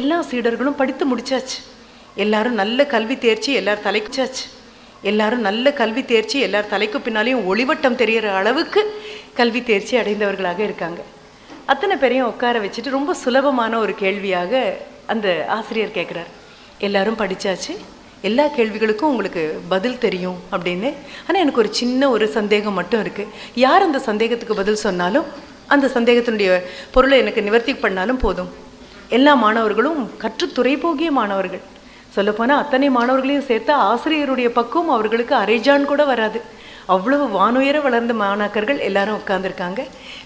எல்லா சீடர்களும் படித்து முடிச்சாச்சு. எல்லாரும் நல்ல கல்வி தேர்ச்சி எல்லார் தலைக்குச்சாச்சு எல்லாரும் நல்ல கல்வி தேர்ச்சி எல்லார் தலைக்கு பின்னாலேயும் ஒளிவட்டம் தெரியற அளவுக்கு கல்வி தேர்ச்சி அடைந்தவர்களாக இருக்காங்க. அத்தனை பேரையும் உட்கார வச்சுட்டு ரொம்ப சுலபமான ஒரு கேள்வியாக அந்த ஆசிரியர் கேட்குறார் எல்லாரும் படிச்சாச்சு. எல்லா கேள்விகளுக்கும் உங்களுக்கு பதில் தெரியும் அப்படின்னு. ஆனால் எனக்கு ஒரு சின்ன ஒரு சந்தேகம் மட்டும் இருக்குது யார் அந்த சந்தேகத்துக்கு பதில் சொன்னாலும் அந்த சந்தேகத்தினுடைய பொருளை எனக்கு நிவர்த்தி பண்ணாலும் போதும். எல்லா மாணவர்களும் கற்றுத்துறை போகிய மாணவர்கள். சொல்லப்போனால் அத்தனை மாணவர்களையும் சேர்த்து ஆசிரியருடைய பக்குவம் அவர்களுக்கு அரைஜான் கூட வராது. அவ்வளவு வானுயர வளர்ந்த மாணாக்கர்கள் எல்லாரும் உட்காந்துருக்காங்க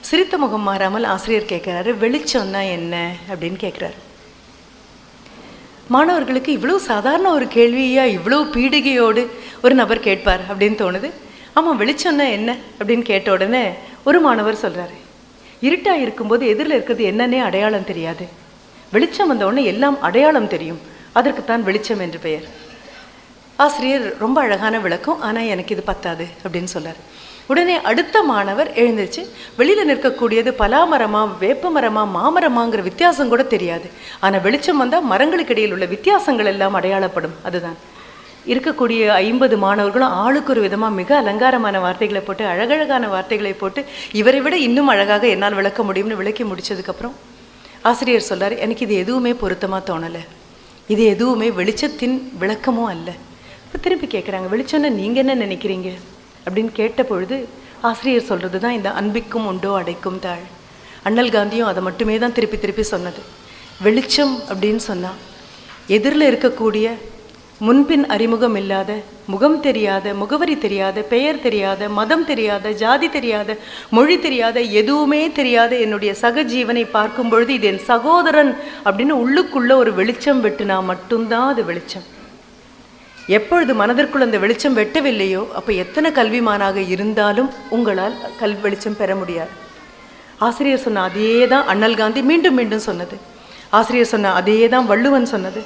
சிரித்த முகம் மாறாமல் ஆசிரியர் கேட்குறாரு வெளிச்சம்னா என்ன? அப்படின்னு கேட்குறாரு. மாணவர்களுக்கு இவ்வளோ சாதாரண ஒரு கேள்வியா இவ்வளோ பீடிகையோடு ஒரு நபர் கேட்பார் அப்படின்னு தோணுது. ஆமாம் வெளிச்சம்னா என்ன? அப்படின்னு கேட்ட உடனே ஒரு மாணவர் சொல்கிறாரு இருட்டாக இருக்கும்போது எதிரில் இருக்கிறது என்னன்னே அடையாளம் தெரியாது. வெளிச்சம் வந்தவுடனே எல்லாம் அடையாளம் தெரியும். அதற்குத்தான் வெளிச்சம் என்று பெயர். ஆசிரியர் ரொம்ப அழகான விளக்கம் ஆனால் எனக்கு இது பத்தாது அப்படின்னு சொன்னார். உடனே அடுத்த மாணவர் எழுந்திருச்சு வெளியில் நிற்கக்கூடியது பலாமரமா வேப்ப மரமா மாமரமாங்கிற வித்தியாசம் கூட தெரியாது. ஆனால் வெளிச்சம் வந்தால் மரங்களுக்கு இடையில் உள்ள வித்தியாசங்கள் எல்லாம் அடையாளப்படும். அதுதான். இருக்கக்கூடிய ஐம்பது மாணவர்களும் ஆளுக்கு ஒரு விதமாக மிக அலங்காரமான வார்த்தைகளை போட்டு அழகழகான வார்த்தைகளை போட்டு இவரை விட இன்னும் அழகாக என்னால் விளக்க முடியும்னு விளக்கி முடிச்சதுக்கப்புறம் ஆசிரியர் சொல்கிறார் எனக்கு இது எதுவுமே பொருத்தமாக தோணலை. இது எதுவுமே வெளிச்சத்தின் விளக்கமும் அல்ல. இப்போ திருப்பி கேட்குறாங்க வெளிச்சம்னா நீங்கள் என்ன நினைக்கிறீங்க? அப்படின்னு கேட்ட பொழுது ஆசிரியர் சொல்கிறது தான் இந்த அன்பிக்கும் உண்டோ அடைக்கும் தாழ். அண்ணல் காந்தியும் அதை மட்டுமே தான் திருப்பி திருப்பி சொன்னது. வெளிச்சம் அப்படின்னு சொன்னால் எதிரில் இருக்கக்கூடிய முன்பின் அறிமுகம் இல்லாத முகம் தெரியாத முகவரி தெரியாத பெயர் தெரியாத மதம் தெரியாத ஜாதி தெரியாத மொழி தெரியாத எதுவுமே தெரியாத என்னுடைய சக ஜீவனை பார்க்கும் பொழுது இது என் சகோதரன் அப்படின்னு உள்ளுக்குள்ள ஒரு வெளிச்சம் வெட்டுனா மட்டும்தான் அது வெளிச்சம். எப்பொழுது மனதிற்குள் அந்த வெளிச்சம் வெட்டவில்லையோ அப்போ எத்தனை கல்விமானாக இருந்தாலும் உங்களால் கல்வி வெளிச்சம் பெற முடியாது. ஆசிரியர் சொன்ன அதே தான் அண்ணல் காந்தி மீண்டும் மீண்டும் சொன்னது. ஆசிரியர் சொன்ன அதே தான் வள்ளுவன் சொன்னது.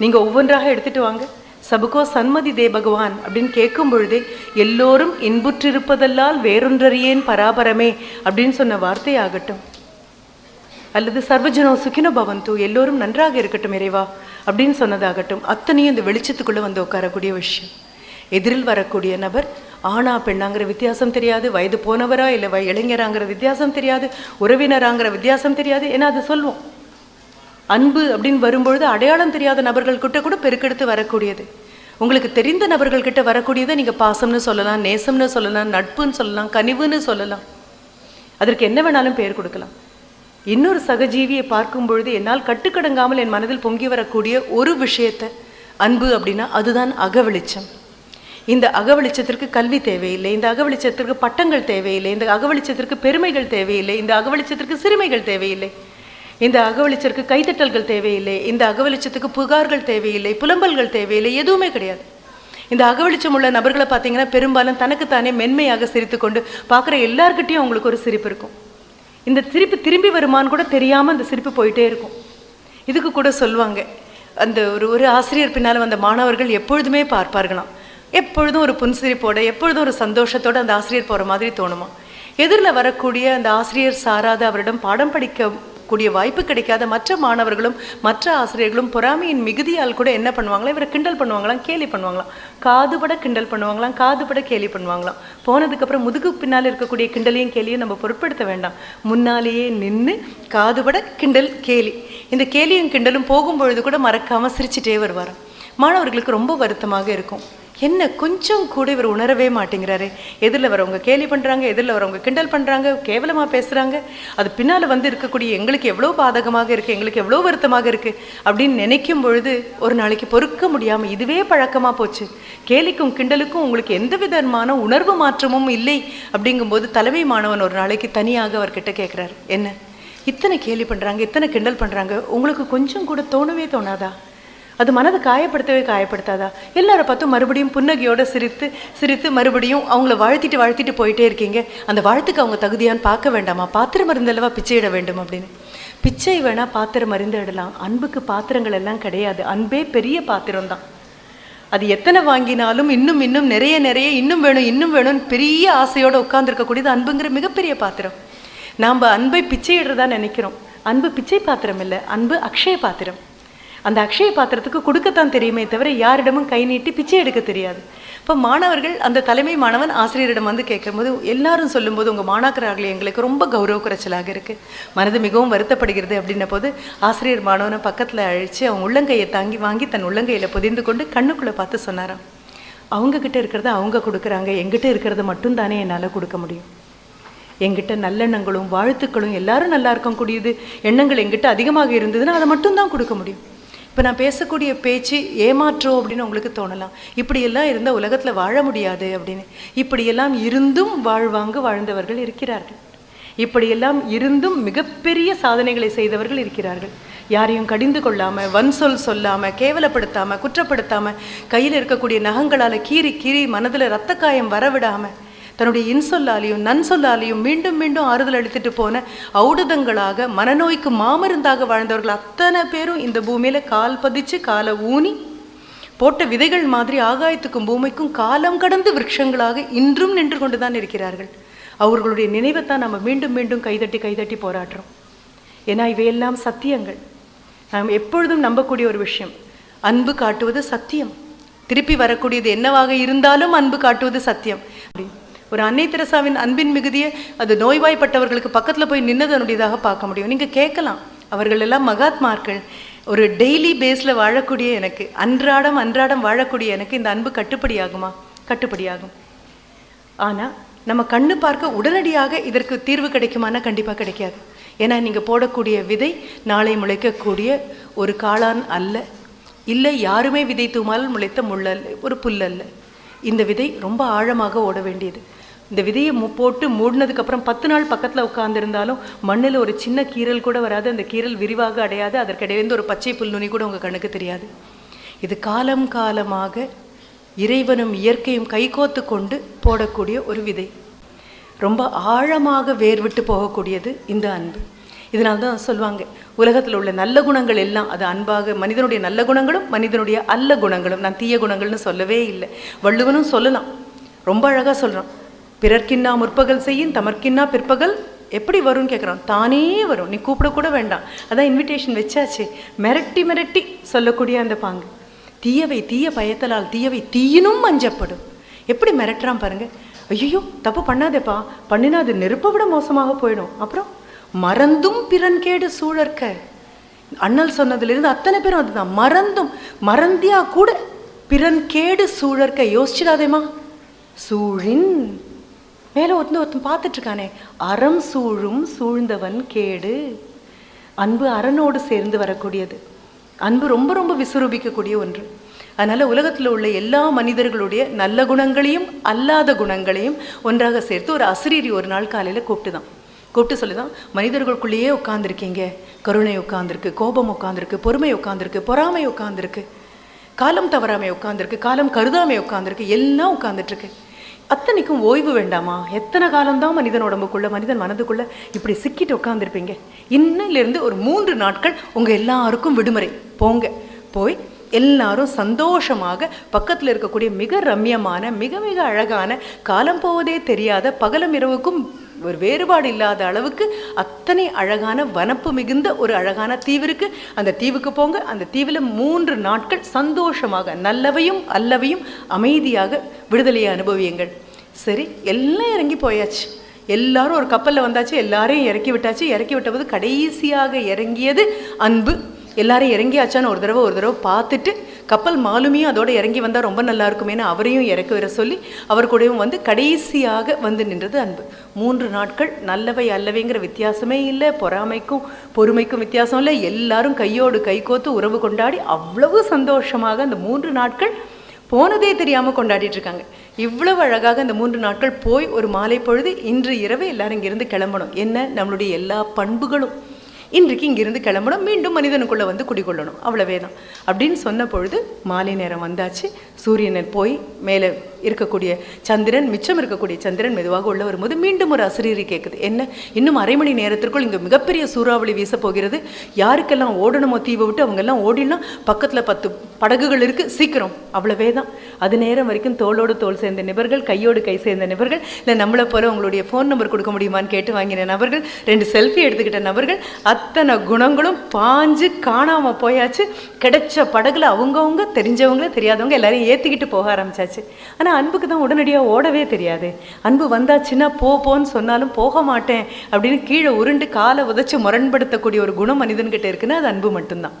நீங்கள் ஒவ்வொன்றாக எடுத்துட்டு வாங்க. சபுகோ சன்மதி தே பகவான் அப்படின்னு கேட்கும் பொழுதே எல்லோரும் இன்புற்றிருப்பதல்லால் வேறொன்றறியேன் பராபரமே அப்படின்னு சொன்ன வார்த்தையாகட்டும். அல்லது சர்வஜனோ சுகினோ பவந்து எல்லோரும் நன்றாக இருக்கட்டும் இறைவா அப்படின்னு சொன்னதாகட்டும் அத்தனையும் இந்த வெளிச்சத்துக்குள்ளே வந்து உட்காரக்கூடிய விஷயம். எதிரில் வரக்கூடிய நபர் ஆணா பெண்ணாங்கிற வித்தியாசம் தெரியாது வயது போனவரா இல்லை வய இளைஞராங்கிற வித்தியாசம் தெரியாது உறவினராங்கிற வித்தியாசம் தெரியாது ஏன்னா அது சொல்லுவோம் அன்பு அப்படின்னு வரும்பொழுது அடையாளம் தெரியாத நபர்கள் கிட்ட கூட பெருக்கெடுத்து வரக்கூடியது. உங்களுக்கு தெரிந்த நபர்கள் கிட்ட வரக்கூடியதை நீங்கள் பாசம்னு சொல்லலாம் நேசம்னு சொல்லலாம் நட்புன்னு சொல்லலாம் கனிவுன்னு சொல்லலாம். அதற்கு என்ன வேணாலும் பெயர் கொடுக்கலாம். இன்னொரு சகஜீவியை பார்க்கும் பொழுது என்னால் கட்டுக்கடங்காமல் என் மனதில் பொங்கி வரக்கூடிய ஒரு விஷயத்தை அன்பு அப்படின்னா அதுதான் அகவெளிச்சம். இந்த அகவெளிச்சத்திற்கு கல்வி தேவையில்லை இந்த அகவெளிச்சத்திற்கு பட்டங்கள் தேவையில்லை இந்த அகவெளிச்சத்திற்கு பெருமைகள் தேவையில்லை இந்த அகவெளிச்சத்திற்கு சிறுமைகள் தேவையில்லை. இந்த அகவலிச்சருக்கு கைத்தட்டல்கள் தேவையில்லை. இந்த அகவலிச்சத்துக்கு புகார்கள் தேவையில்லை. புலம்பல்கள் தேவையில்லை. எதுவுமே கிடையாது. இந்த அகவலிச்சம் உள்ள நபர்களை பார்த்தீங்கன்னா பெரும்பாலும் தனக்குத்தானே மென்மையாக சிரித்துக்கொண்டு பார்க்குற எல்லார்கிட்டையும் அவங்களுக்கு ஒரு சிரிப்பு இருக்கும். இந்த சிரிப்பு திரும்பி வருமான்னு கூட தெரியாமல் அந்த சிரிப்பு போயிட்டே இருக்கும். இதுக்கு கூட சொல்லுவாங்க. அந்த ஒரு ஒரு ஆசிரியர் பின்னால் வந்த மாணவர்கள் எப்பொழுதுமே பார்ப்பார்களாம். எப்பொழுதும் ஒரு புன்சிரிப்போட எப்பொழுதும் ஒரு சந்தோஷத்தோட அந்த ஆசிரியர் போகிற மாதிரி தோணுமா எதிரில் வரக்கூடிய அந்த ஆசிரியர் சாராத அவரிடம் பாடம் படிக்க கூடிய வாய்ப்பு கிடைக்காத மற்ற மாணவர்களும் மற்ற ஆசிரியர்களும் பொறாமையின் மிகுதியால் கூட என்ன பண்ணுவாங்களா? இவரை கிண்டல் பண்ணுவாங்களாம் கேலி பண்ணுவாங்களாம். காதுபட கிண்டல் பண்ணுவாங்களாம் காதுபட கேலி பண்ணுவாங்களாம். போனதுக்கப்புறம் முதுகு பின்னால் இருக்கக்கூடிய கிண்டலையும் கேலியும் நம்ம பொருட்படுத்த வேண்டாம். முன்னாலேயே நின்று காதுபட கிண்டல் கேலி. இந்த கேலியும் கிண்டலும் போகும்பொழுது கூட மறக்காமல் சிரிச்சிட்டே வருவாராம். மாணவர்களுக்கு ரொம்ப வருத்தமாக இருக்கும். என்ன கொஞ்சம் கூட இவர் உணரவே மாட்டேங்கிறாரு. எதிரில் வரவங்க கேலி பண்ணுறாங்க எதிரில் வரவங்க கிண்டல் பண்ணுறாங்க கேவலமாக பேசுகிறாங்க அது பின்னால் வந்து இருக்கக்கூடிய எங்களுக்கு எவ்வளோ பாதகமாக இருக்குது எங்களுக்கு எவ்வளோ வருத்தமாக இருக்குது அப்படின்னு நினைக்கும் பொழுது ஒரு நாளைக்கு பொறுக்க முடியாமல் இதுவே பழக்கமாக போச்சு. கேலிக்கும் கிண்டலுக்கும் உங்களுக்கு எந்த விதமான உணர்வு மாற்றமும் இல்லை அப்படிங்கும்போது தலைமை மாணவன் ஒரு நாளைக்கு தனியாக அவர்கிட்ட கேட்குறாரு என்ன? இத்தனை கேலி பண்ணுறாங்க இத்தனை கிண்டல் பண்ணுறாங்க உங்களுக்கு கொஞ்சம் கூட தோணவே தோணாதா? அது மனதை காயப்படுத்தவே காயப்படுத்தாதா? எல்லாரை பார்த்தும் மறுபடியும் புன்னகையோட சிரித்து சிரித்து மறுபடியும் அவங்கள வாழ்த்திட்டு வாழ்த்திட்டு போயிட்டே இருக்கீங்க. அந்த வாழ்த்துக்கு அவங்க தகுதியான்னு பார்க்க வேண்டாமா? பாத்திரம் மருந்தல்லவா பிச்சையிட வேண்டும் அப்படின்னு. பிச்சை வேணா பாத்திரம் மருந்திடலாம் அன்புக்கு பாத்திரங்கள் எல்லாம் கிடையாது. அன்பே பெரிய பாத்திரம் தான் அது எத்தனை வாங்கினாலும் இன்னும் இன்னும் நிறைய நிறைய இன்னும் வேணும் இன்னும் வேணும்னு பெரிய ஆசையோடு உட்காந்துருக்கக்கூடியது அன்புங்கிற மிகப்பெரிய பாத்திரம். நாம் அன்பை பிச்சையிடுறதா நினைக்கிறோம். அன்பு பிச்சை பாத்திரம் இல்லை. அன்பு அக்ஷய பாத்திரம். அந்த அக்ஷய பாத்திரத்துக்கு கொடுக்கத்தான் தெரியுமே தவிர யாரிடமும் கை நீட்டி பிச்சை எடுக்க தெரியாது. இப்போ மாணவர்கள் அந்த தலைமை மாணவன் ஆசிரியரிடம் வந்து கேட்கும்போது எல்லாரும் சொல்லும்போது உங்கள் மாணாக்கரார்களே எங்களுக்கு ரொம்ப கௌரவ குறைச்சலாக இருக்குது மனது மிகவும் வருத்தப்படுகிறது அப்படின்ன போது ஆசிரியர் மாணவனை பக்கத்தில் அழித்து அவன் உள்ளங்கையை தாங்கி வாங்கி தன் உள்ளங்கையில் புதிந்து கொண்டு கண்ணுக்குள்ளே பார்த்து சொன்னாராம். அவங்கக்கிட்ட இருக்கிறத அவங்க கொடுக்குறாங்க. எங்கிட்ட இருக்கிறத மட்டும்தானே என்னால் கொடுக்க முடியும். எங்கிட்ட நல்லெண்ணங்களும் வாழ்த்துக்களும் எல்லாரும் நல்லா இருக்கக்கூடியது. எண்ணங்கள் எங்கிட்ட அதிகமாக இருந்ததுன்னா அதை மட்டும்தான் கொடுக்க முடியும். இப்போ நான் பேசக்கூடிய பேச்சு ஏமாற்றோ அப்படின்னு உங்களுக்கு தோணலாம். இப்படியெல்லாம் இருந்தால் உலகத்தில் வாழ முடியாது அப்படின்னு. இப்படியெல்லாம் இருந்தும் வாழ்வாங்க வாழ்ந்தவர்கள் இருக்கிறார்கள். இப்படியெல்லாம் இருந்தும் மிகப்பெரிய சாதனைகளை செய்தவர்கள் இருக்கிறார்கள். யாரையும் கடிந்து கொள்ளாம வன் சொல் சொல்லாம கேவலப்படுத்தாம குற்றப்படுத்தாம கையில் இருக்கக்கூடிய நகங்களால கீறி கீறி மனதில் ரத்த காயம் வரவிடாமல் தன்னுடைய இன்சொல்லாலையும் நன்சொல்லாலையும் மீண்டும் மீண்டும் ஆறுதல் அளித்துட்டு போன ஔடதங்களாக மனநோய்க்கு மாமருந்தாக வாழ்ந்தவர்கள் அத்தனை பேரும் இந்த பூமியில் கால் பதிச்சு காலை ஊனி போட்ட விதைகள் மாதிரி ஆகாயத்துக்கும் பூமிக்கும் காலம் கடந்து விரக்ஷங்களாக இன்றும் நின்று கொண்டுதான் இருக்கிறார்கள். அவர்களுடைய நினைவைத்தான் நம்ம மீண்டும் மீண்டும் கைதட்டி கைதட்டி போராடுறோம். ஏன்னா இவையெல்லாம் சத்தியங்கள். நாம் எப்பொழுதும் நம்பக்கூடிய ஒரு விஷயம். அன்பு காட்டுவது சத்தியம். திருப்பி வரக்கூடியது என்னவாக இருந்தாலும் அன்பு காட்டுவது சத்தியம். ஒரு அன்னை தெரசாவின் அன்பின் மிகுதியை அது நோய்வாய்ப்பட்டவர்களுக்கு பக்கத்தில் போய் நின்னதனுடையதாக பார்க்க முடியும். நீங்கள் கேட்கலாம். அவர்கள் எல்லாம் மகாத்மார்கள் ஒரு டெய்லி பேஸில் வாழக்கூடிய எனக்கு அன்றாடம் அன்றாடம் வாழக்கூடிய எனக்கு இந்த அன்பு கட்டுப்படியாகுமா? கட்டுப்படியாகும். ஆனால் நம்ம கண்ணு பார்க்க உடனடியாக இதற்கு தீர்வு கிடைக்குமானா கண்டிப்பாக கிடைக்காது. ஏன்னா நீங்கள் போடக்கூடிய விதை நாளை முளைக்கக்கூடிய ஒரு காளான் அல்ல. இல்லை யாருமே விதை தூமால் முளைத்த முள்ளல் ஒரு புல்லல்ல. இந்த விதை ரொம்ப ஆழமாக ஓட வேண்டியது. இந்த விதையை மு போட்டு மூடினதுக்கப்புறம் பத்து நாள் பக்கத்துல உட்காந்துருந்தாலும் மண்ணில் ஒரு சின்ன கீறல் கூட வராது. அந்த கீறல் விரிவாக அடையாது. அதற்கிடையிலேருந்து ஒரு பச்சை புல் நுனி கூட உங்க கண்ணுக்கு தெரியாது. இது காலம் காலமாக இறைவனும் இயற்கையும் கைகோத்து கொண்டு போடக்கூடிய ஒரு விதை. ரொம்ப ஆழமாக வேர் விட்டு போகக்கூடியது இந்த அன்பு. இதனால தான் சொல்லுவாங்க உலகத்தில் உள்ள நல்ல குணங்கள் எல்லாம் அது அன்பாக மனிதனுடைய நல்ல குணங்களும் மனிதனுடைய அல்ல குணங்களும். நான் தீய குணங்கள்னு சொல்லவே இல்லை. வள்ளுவனும் சொல்லலாம். ரொம்ப அழகா சொல்கிறான் பிறர்க்கின்னா முற்பகல் செய்யும் தமர்க்கின்னா பிற்பகல். எப்படி வரும்னு கேட்குறான் தானே வரும். நீ கூப்பிடக்கூட வேண்டாம். அதான் இன்விடேஷன் வச்சாச்சு. மிரட்டி மிரட்டி சொல்லக்கூடிய அந்த பாங்கு. தீயவை தீய பயத்தலால் தீயவை தீயினும் மஞ்சப்படும். எப்படி மிரட்டுறான் பாருங்க. ஐயோ தப்பு பண்ணாதேப்பா. பண்ணினா அது நெருப்பை விட மோசமாக போயிடும். அப்புறம் மறந்தும் பிறன் கேடு சூழற்க. அண்ணல் சொன்னதுலேருந்து அத்தனை பேரும் அதுதான். மறந்தும் மறந்தியா கூட பிறன் கேடு சூழற்க. யோசிச்சிடாதேமா சூழின் மேலே ஒருத்தன் ஒருத்தன் பார்த்துட்டு இருக்கானே அறம் சூழும் சூழ்ந்தவன் கேடு. அன்பு அறனோடு சேர்ந்து வரக்கூடியது. அன்பு ரொம்ப ரொம்ப விசுரூபிக்கக்கூடிய ஒன்று. அதனால் உலகத்தில் உள்ள எல்லா மனிதர்களுடைய நல்ல குணங்களையும் அல்லாத குணங்களையும் ஒன்றாக சேர்த்து ஒரு அசிரீரி ஒரு நாள் காலையில் கூப்பிட்டு தான் கூப்பிட்டு சொல்லுதான் மனிதர்களுக்குள்ளேயே உட்காந்துருக்கீங்க கருணை உட்காந்துருக்கு கோபம் உட்காந்துருக்கு பொறுமை உட்காந்துருக்கு பொறாமை உட்காந்துருக்கு காலம் தவறாமை உட்காந்துருக்கு காலம் கருதாமை உட்காந்துருக்கு எல்லாம் உட்காந்துட்டுருக்கு அத்தனைக்கும் ஓய்வு வேண்டாமா? எத்தனை காலம்தான் மனிதன் உடம்புக்குள்ள மனிதன் மனதுக்குள்ள இப்படி சிக்கிட்டு உட்காந்துருப்பீங்க இன்னிலிருந்து ஒரு மூன்று நாட்கள் உங்கள் எல்லாருக்கும் விடுமுறை. போங்க. போய் எல்லாரும் சந்தோஷமாக பக்கத்தில் இருக்கக்கூடிய மிக ரம்யமான மிக மிக அழகான காலம் போவதே தெரியாத பகலும் இரவுக்கும் ஒரு வேறுபாடு இல்லாத அளவுக்கு அத்தனை அழகான வனப்பு மிகுந்த ஒரு அழகான தீவு இருக்குது அந்த தீவுக்கு போங்க. அந்த தீவில் மூன்று நாட்கள் சந்தோஷமாக நல்லவையும் அல்லவையும் அமைதியாக விடுதலையை அனுபவியுங்கள். சரி எல்லாம் இறங்கி போயாச்சு. எல்லாரும் ஒரு கப்பலில் வந்தாச்சு. எல்லாரையும் இறக்கி விட்டாச்சு. இறக்கி விட்டபோது கடைசியாக இறங்கியது அன்பு. எல்லாரும் இறங்கியாச்சான்னு ஒரு தடவை ஒரு தடவை பார்த்துட்டு கப்பல் மாலுமியும் அதோட இறங்கி வந்தால் ரொம்ப நல்லா இருக்குமேனு அவரையும் இறக்க வர சொல்லி அவர் கூடயும் வந்து கடைசியாக வந்து நின்றது அன்பு. மூன்று நாட்கள் நல்லவை அல்லவைங்கிற வித்தியாசமே இல்லை பொறாமைக்கும் பொறுமைக்கும் வித்தியாசம் இல்லை. எல்லாரும் கையோடு கைகோத்து உறவு கொண்டாடி அவ்வளவு சந்தோஷமாக அந்த மூன்று நாட்கள் போனதே தெரியாமல் கொண்டாடிட்டு இருக்காங்க. இவ்வளவு அழகாக இந்த மூன்று நாட்கள் போய் ஒரு மாலை பொழுது இன்று இரவு எல்லாரும் இங்கிருந்து கிளம்பணும். என்ன? நம்மளுடைய எல்லா பண்புகளும். இன்றைக்கு இங்கிருந்து கிளம்பணும் மீண்டும் மனிதனுக்குள்ளே வந்து குடிகொள்ளணும். அவ்வளவே தான் அப்படின்னு சொன்ன பொழுது மாலை நேரம் வந்தாச்சு. சூரியனை போய் மேலே இருக்கக்கூடிய சந்திரன் மிச்சம் இருக்கக்கூடிய சந்திரன் மெதுவாக உள்ள வரும்போது மீண்டும் ஒரு அசிரீரி கேட்குது என்ன? இன்னும் அரை மணி நேரத்திற்குள் இங்கே மிகப்பெரிய சூறாவளி வீச போகிறது. யாருக்கெல்லாம் ஓடணுமோ தீவை விட்டு அவங்க எல்லாம் ஓடிடலாம் பக்கத்தில் பத்து படகுகள் இருக்கு சீக்கிரம். அவ்வளவே தான். அது நேரம் வரைக்கும் தோளோடு தோல் சேர்ந்த நிபர்கள் கையோடு கை சேர்ந்த நிபர்கள் இல்லை நம்மளை போல உங்களுடைய ஃபோன் நம்பர் கொடுக்க முடியுமான்னு கேட்டு வாங்கின நபர்கள் ரெண்டு செல்ஃபி எடுத்துக்கிட்ட நபர்கள் அத்தனை குணங்களும் பாஞ்சு காணாம போயாச்சு. கிடைச்ச படகுல அவங்கவுங்க தெரிஞ்சவங்க தெரியாதவங்க எல்லாரையும் ஏற்றிக்கிட்டு போக ஆரம்பிச்சாச்சு. ஆனால் அன்புக்கு தான் உடனடியாக ஓடவே தெரியாது. அன்பு வந்தாச்சுன்னா போ போன்னு சொன்னாலும் போக மாட்டேன் அப்படின்னு கீழே உருண்டு காலை உதச்சி முரண்படுத்தக்கூடிய ஒரு குணம் மனிதன்கிட்ட இருக்குன்னா அது அன்பு மட்டும்தான்.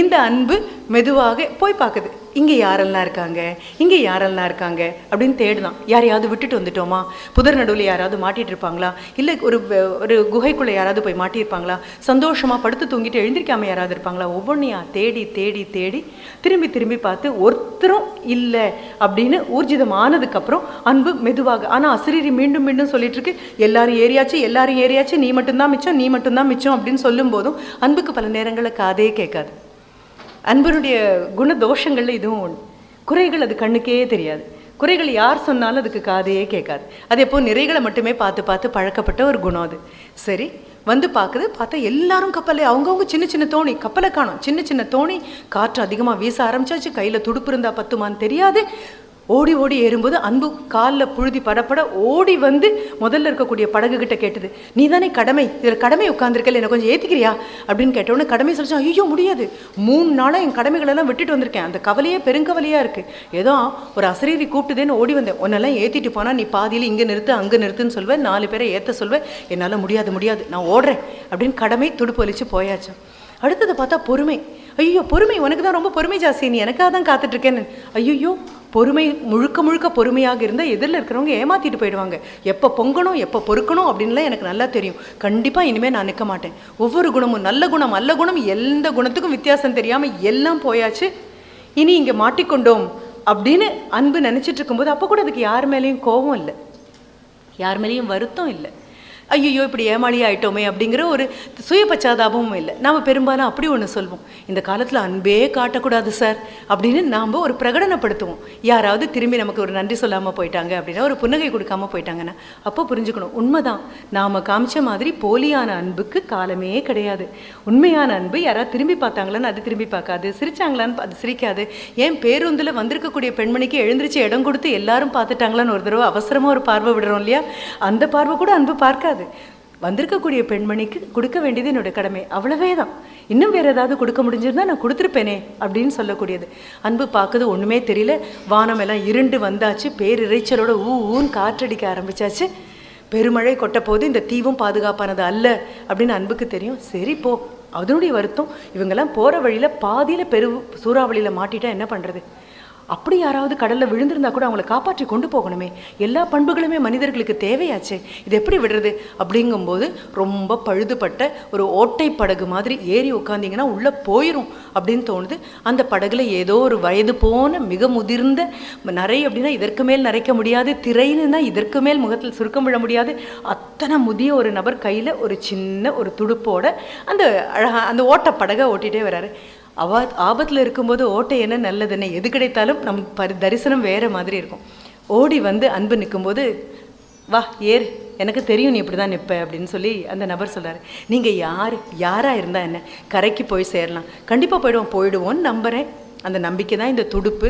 இந்த அன்பு மெதுவாக போய் பார்க்குது. இங்கே யாரெல்லாம் இருக்காங்க? இங்கே யாரெல்லாம் இருக்காங்க? அப்படின்னு தேடுதான் யாரையாவது விட்டுட்டு வந்துட்டோமா? புதர் நடுவில் யாராவது மாட்டிட்டு இருப்பாங்களா? இல்லை ஒரு ஒரு குகைக்குள்ளே யாராவது போய் மாட்டியிருப்பாங்களா? சந்தோஷமா படுத்து தூங்கிட்டு எழுந்திருக்காமல் யாராவது இருப்பாங்களா? ஒவ்வொன்றையா தேடி தேடி தேடி திரும்பி திரும்பி பார்த்து ஒருத்தரும் இல்லை அப்படின்னு ஊர்ஜிதமானதுக்கப்புறம் அன்பு மெதுவாக ஆனால் அசிரீரி மீண்டும் மீண்டும் சொல்லிட்டு இருக்கு எல்லாரும் ஏரியாச்சு எல்லாரும் ஏரியாச்சு நீ மட்டும்தான் மிச்சம் நீ மட்டும்தான் மிச்சம் அப்படின்னு சொல்லும் போதும் அன்புக்கு பல நேரங்களில் காதே கேட்காது. அன்பனுடைய குணதோஷங்கள்ல இதுவும் ஒன்று குறைகள் அது கண்ணுக்கே தெரியாது. குறைகள் யார் சொன்னாலும் அதுக்கு காதையே கேட்காது. அது எப்போ நிறைகளை மட்டுமே பார்த்து பார்த்து பழக்கப்பட்ட ஒரு குணம் அது. சரி வந்து பார்க்குது பார்த்தா எல்லாரும் கப்பலே அவங்கவுங்க சின்ன சின்ன தோணி கப்பலை காணும். சின்ன சின்ன தோணி காற்று அதிகமாக வீச ஆரம்பிச்சாச்சு கையில் துடுப்பு இருந்தால் பத்துமான்னு தெரியாது. ஓடி ஓடி ஏறும்போது அன்பு காலில் புழுதி படப்பட ஓடி வந்து முதல்ல இருக்கக்கூடிய படகு கிட்ட கேட்டது நீ தானே கடமை? இதில் கடமை உட்காந்துருக்கல என்னை கொஞ்சம் ஏற்றிக்கிறியா அப்படின்னு கேட்டவுடனே கடமை சொல்லிச்சான் ஐயோ முடியாது. மூணு நாளாக என் கடமைகளெல்லாம் விட்டுட்டு வந்திருக்கேன். அந்த கவலையே பெருங்கவலையாக இருக்குது ஏதோ ஒரு அசரீரி கூப்பிட்டுதேன்னு ஓடி வந்தேன். உன்னெல்லாம் ஏற்றிட்டு போனால் நீ பாதியில் இங்கே நிறுத்து அங்கே நிறுத்துன்னு சொல்வேன் நாலு பேரை ஏற்ற சொல்வேன் என்னால் முடியாது முடியாது. நான் ஓடுறேன். அப்படின்னு கடமை துடுப்பு வலிச்சு போயாச்சு. அடுத்தது பார்த்தா பொறுமை. ஐயோ பொறுமை. உனக்கு தான் ரொம்ப பொறுமை ஜாஸ்தி. நீ எனக்காக தான் காத்துட்ருக்கேன்னு ஐயோ பொறுமை முழுக்க முழுக்க பொறுமையாக இருந்தால் எதிரில் இருக்கிறவங்க ஏமாற்றிட்டு போயிடுவாங்க. எப்போ பொங்கணும் எப்போ பொறுக்கணும் அப்படின்லாம் எனக்கு நல்லா தெரியும். கண்டிப்பாக இனிமேல் நான் நிற்க மாட்டேன். ஒவ்வொரு குணமும் நல்ல குணம் நல்ல குணம் எந்த குணத்துக்கும் வித்தியாசம் தெரியாமல் எல்லாம் போயாச்சு. இனி இங்கே மாட்டிக்கொண்டோம் அப்படின்னு அன்பு நினச்சிட்டு இருக்கும்போது அப்போ கூட அதுக்கு யார் மேலேயும் கோபம் இல்லை. யார் மேலேயும் வருத்தம் இல்லை. ஐயோ இப்படி ஏமாளி ஆயிட்டோமே அப்படிங்கிற ஒரு சுய பச்சாதாபமும் இல்லை. நாம் பெரும்பாலும் அப்படி ஒன்று சொல்வோம். இந்த காலத்தில் அன்பே காட்டக்கூடாது சார் அப்படின்னு நாம் ஒரு பிரகடனப்படுத்துவோம். யாராவது திரும்பி நமக்கு ஒரு நன்றி சொல்லாமல் போயிட்டாங்க அப்படின்னா ஒரு புன்னகை கொடுக்காம போயிட்டாங்கன்னா அப்போ புரிஞ்சுக்கணும். உண்மைதான். நாம் காமிச்ச மாதிரி போலியான அன்புக்கு காலமே கிடையாது. உண்மையான அன்பு யாராவது திரும்பி பார்த்தாங்களான்னு அது திரும்பி பார்க்காது. சிரிச்சாங்களான்னு அது சிரிக்காது. ஏன் பேருந்தில் வந்திருக்கக்கூடிய பெண்மணிக்கு எழுந்திரிச்சு இடம் கொடுத்து எல்லாரும் பார்த்துட்டாங்களான்னு ஒரு தடவை அவசரமாக ஒரு பார்வை விடுறோம் இல்லையா? அந்த பார்வை கூட அன்பு பார்க்காது. வந்திருக்கக்கூடிய பெண்மணிக்கு கொடுக்க வேண்டியது என்னோட கடமை. அவ்வளவே தான் இன்னும் வேற ஏதாவது கொடுக்க முடிஞ்சிருந்தா நான் கொடுத்துருப்பேனே அப்படின்னு சொல்லக்கூடியது. அன்பு பார்க்குது ஒன்றுமே தெரியல. வானம் எல்லாம் இருண்டு வந்தாச்சு. பேரிரைச்சலோட ஊ ஊன்னு காற்றடிக்க ஆரம்பிச்சாச்சு. பெருமழை கொட்ட போது இந்த தீவும் பாதுகாப்பானது அல்ல அப்படின்னு அன்புக்கு தெரியும். சரி போ. அதனுடைய வருத்தம் இவங்கெல்லாம் போகிற வழியில் பாதியில் பெரு சூறாவளியில் மாட்டிட்டா என்ன பண்ணுறது அப்படி யாராவது கடல்ல விழுந்திருந்தா கூட அவங்கள காப்பாற்றி கொண்டு போகணுமே. எல்லா பண்புகளுமே மனிதர்களுக்கு தேவையாச்சே. இது எப்படி விடுறது? அப்படிங்கும்போது ரொம்ப பழுதுபட்ட ஒரு ஓட்டை படகு மாதிரி ஏறி உட்காந்தீங்கன்னா உள்ள போயிரும் அப்படின்னு தோணுது. அந்த படகுல ஏதோ ஒரு வயது போன மிக முதிர்ந்த நிறை அப்படின்னா இதற்கு மேல் நரைக்க முடியாது திரைன்னா இதற்கு மேல் முகத்தில் சுருக்கம் விழ முடியாது. அத்தனை முதிய ஒரு நபர் கையில ஒரு சின்ன ஒரு துடுப்போட அந்த அழகா அந்த ஓட்ட படகை ஓட்டிகிட்டே வராரு. அவா ஆபத்தில் இருக்கும்போது ஓட்டை என்ன நல்லதுன்னு எது கிடைத்தாலும் நம் பரி தரிசனம் வேறு மாதிரி இருக்கும். ஓடி வந்து அன்பு நிற்கும்போது வா ஏறு. எனக்கு தெரியும் நீ இப்படி தான் நிற்ப அப்படின்னு சொல்லி அந்த நபர் சொல்கிறார் நீங்கள் யார்? யாராக இருந்தால் என்ன? கரைக்கு போய் சேரலாம். கண்டிப்பாக போயிடுவோம். போயிடுவோன்னு நம்புகிறேன் அந்த நம்பிக்கை தான் இந்த துடுப்பு.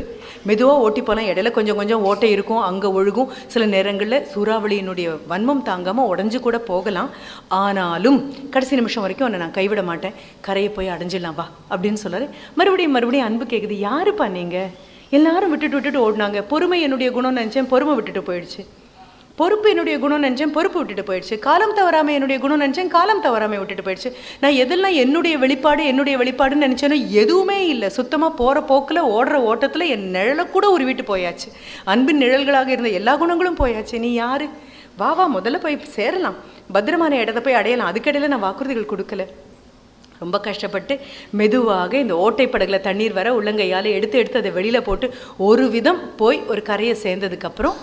மெதுவாக ஓட்டி போகலாம் இடையில கொஞ்சம் கொஞ்சம் ஓட்டை இருக்கும் அங்கே ஒழுகும். சில நேரங்களில் சூறாவளியினுடைய வன்மம் தாங்காமல் உடஞ்சு கூட போகலாம். ஆனாலும் கடைசி நிமிஷம் வரைக்கும் உன்னை நான் கைவிட மாட்டேன். கரையை போய் அடைஞ்சிடலாம் வா அப்படின்னு சொல்றாரு. மறுபடியும் மறுபடியும் அன்பு கேட்குது யாருப்பா நீங்கள் எல்லாரும் விட்டுட்டு விட்டுட்டு ஓடினாங்க. பொறுமை என்னுடைய குணம்னு நினச்சேன் பொறுமை விட்டுட்டு போயிடுச்சு. பொறுப்பு என்னுடைய குணம் நினச்சேன் பொறுப்பு விட்டுட்டு போயிடுச்சு. காலம் தவறாமல் என்னுடைய குணம் நினச்சேன் காலம் தவறாமல் விட்டுட்டு போயிடுச்சு. நான் எதெல்லாம் என்னுடைய வெளிப்பாடு என்னுடைய வெளிப்பாடுன்னு நினச்சேனோ எதுவுமே இல்லை. சுத்தமாக போகிற போக்கில் ஓடுற ஓட்டத்தில் என் நிழலை கூட உருவிட்டு போயாச்சு. அன்பின் நிழல்களாக இருந்த எல்லா குணங்களும் போயாச்சு. நீ யாரு? வா வா முதல்ல போய் சேரலாம். பத்திரமான இடத்த போய் அடையலாம். அதுக்கடையில் நான் வாக்குறுதிகள் கொடுக்கல. ரொம்ப கஷ்டப்பட்டு மெதுவாக இந்த ஓட்டை படகுல தண்ணீர் வர உள்ளங்கையால் எடுத்து எடுத்து அதை வெளியில் போட்டு ஒரு விதம் போய் ஒரு கரையை சேர்ந்ததுக்கப்புறம்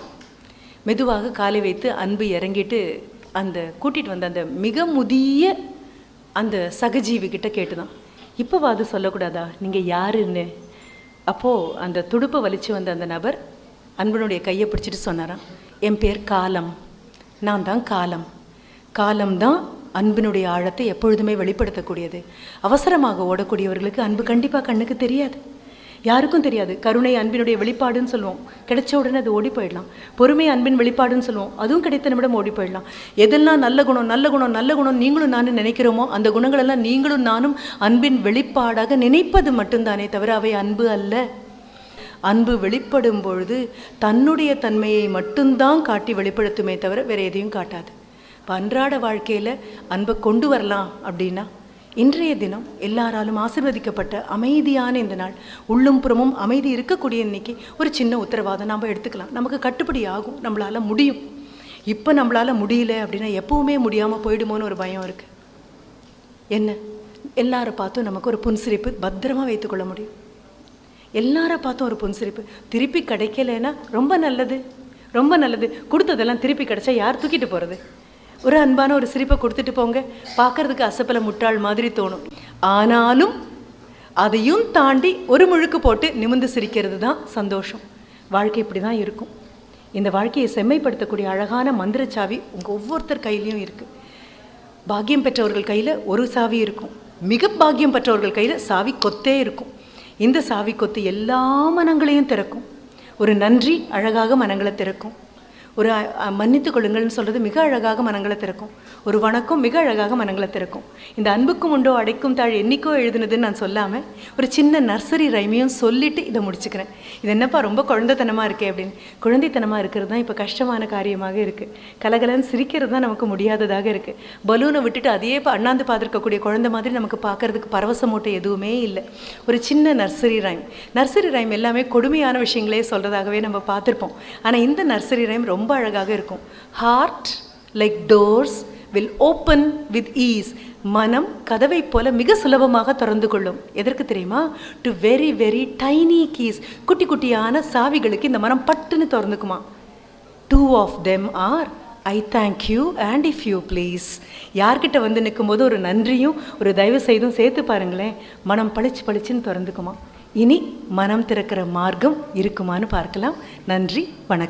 மெதுவாக காலை வைத்து அன்பு இறங்கிட்டு அந்த கூட்டிட்டு வந்த அந்த மிக முதிய அந்த சகஜீவி கிட்ட கேட்டுதான். இப்போவா அது சொல்லக்கூடாதா? நீங்கள் யாருன்னு? அப்போது அந்த துடுப்பை வலிச்சு வந்த அந்த நபர் அன்பனுடைய கையை பிடிச்சிட்டு சொன்னாராம். என் பேர் காலம். நான் தான் காலம். காலம்தான் அன்பினுடைய ஆழத்தை எப்பொழுதுமே வெளிப்படுத்தக்கூடியது. அவசரமாக ஓடக்கூடியவர்களுக்கு அன்பு கண்டிப்பாக கண்ணுக்கு தெரியாது. யாருக்கும் தெரியாது. கருணை அன்பினுடைய வெளிப்பாடுன்னு சொல்லுவோம். கிடைச்ச உடனே அது ஓடி போயிடலாம். பொறுமை அன்பின் வெளிப்பாடுன்னு சொல்லுவோம். அதுவும் கிடைத்த நிமிடம் ஓடி போயிடலாம். எதெல்லாம் நல்ல குணம் நல்ல குணம் நல்ல குணம் நீங்களும் நானும் நினைக்கிறோமோ அந்த குணங்களெல்லாம் நீங்களும் நானும் அன்பின் வெளிப்பாடாக நினைப்பது மட்டும்தானே தவிர அவை அன்பு அல்ல. அன்பு வெளிப்படும் பொழுது தன்னுடைய தன்மையை மட்டும்தான் காட்டி வெளிப்படுத்துமே தவிர வேறு எதையும் காட்டாது. இப்போ அன்றாட வாழ்க்கையில் அன்பை கொண்டு வரலாம் அப்படின்னா இன்றைய தினம் எல்லாராலும் ஆசிர்வதிக்கப்பட்ட அமைதியான இந்த நாள் உள்ளும் புறமும் அமைதி இருக்கக்கூடிய இன்னைக்கு ஒரு சின்ன உத்தரவாதம் நாம் எடுத்துக்கலாம். நமக்கு கட்டுப்படி ஆகும் நம்மளால முடியும். இப்போ நம்மளால முடியல அப்படின்னா எப்பவுமே முடியாமல் போயிடுமோன்னு ஒரு பயம் இருக்குது என்ன? எல்லாரை பார்த்தும் நமக்கு ஒரு புன்சிரிப்பு பத்திரமா வைத்துக்கொள்ள முடியும். எல்லாரை பார்த்தும் ஒரு புன்சிரிப்பு திருப்பி கிடைக்கலன்னா ரொம்ப நல்லது ரொம்ப நல்லது. கொடுத்ததெல்லாம் திருப்பி கிடைச்சா யார் தூக்கிட்டு போகிறது ஒரு அன்பான ஒரு சிரிப்பை கொடுத்துட்டு போங்க. பார்க்கறதுக்கு அசப்பல முட்டாள் மாதிரி தோணும். ஆனாலும் அதையும் தாண்டி ஒரு முழுக்கு போட்டு நிமிர்ந்து சிரிக்கிறது தான் சந்தோஷம். வாழ்க்கை இப்படி தான் இருக்கும். இந்த வாழ்க்கையை செம்மைப்படுத்தக்கூடிய அழகான மந்திரச்சாவி உங்கள் ஒவ்வொருத்தர் கையிலையும் இருக்குது பாக்கியம் பெற்றவர்கள் கையில் ஒரு சாவி இருக்கும். மிக பாக்கியம் பெற்றவர்கள் கையில் சாவி கொத்தே இருக்கும். இந்த சாவி கொத்து எல்லா மனங்களையும் திறக்கும். ஒரு நன்றி அழகாக மனங்களை திறக்கும். ஒரு மன்னித்து கொள்ளுங்கள்னு சொல்கிறது மிக அழகாக மனங்களை திறக்கும். ஒரு வணக்கம் மிக அழகாக மனங்களை திறக்கும். இந்த அன்புக்கும் உண்டோ அடைக்கும் தாழ் என்னைக்கோ எழுதுனதுன்னு நான் சொல்லாமல் ஒரு சின்ன நர்சரி ரைமையும் சொல்லிவிட்டு இதை முடிச்சுக்கிறேன். இது என்னப்பா ரொம்ப குழந்தைத்தனமாக இருக்கே அப்படின்னு. குழந்தைத்தனமாக இருக்கிறது தான் இப்போ கஷ்டமான காரியமாக இருக்குது கலகலன்னு சிரிக்கிறது தான் நமக்கு முடியாததாக இருக்குது பலூனை விட்டுட்டு அதையே இப்போ அண்ணாந்து பார்த்துருக்கக்கூடிய குழந்தை மாதிரி நமக்கு பார்க்கறதுக்கு பரவச மூட்டை எதுவுமே இல்லை. ஒரு சின்ன நர்சரி ரைம். நர்சரி ரைம் எல்லாமே கொடுமையான விஷயங்களே சொல்கிறதாகவே நம்ம பார்த்துருப்போம். ஆனால் இந்த நர்சரி ரைம் ரொம்ப ரொம்ப அழகாக இருக்கும். Heart like doors will open with ease மனம் கதவை போல மிக சுலபமாக திறந்து கொள்ளும். எதற்கு தெரியுமா? To very very tiny keys குட்டி குட்டியான சாவிகளுக்கு இந்த மனம் பட்டுன்னு திறந்துக்குமா? Two of them are I thank you and if you please யார்கிட்ட வந்து நிற்கும்போது ஒரு நன்றியும் ஒரு தயவு செய்தும் சேர்த்து பாருங்களேன். மனம் பளிச்சு பளிச்சுன்னு திறந்துக்குமா? இனி மனம் திறக்கிற மார்க்கம் இருக்குமான்னு பார்க்கலாம். நன்றி வணக்கம்.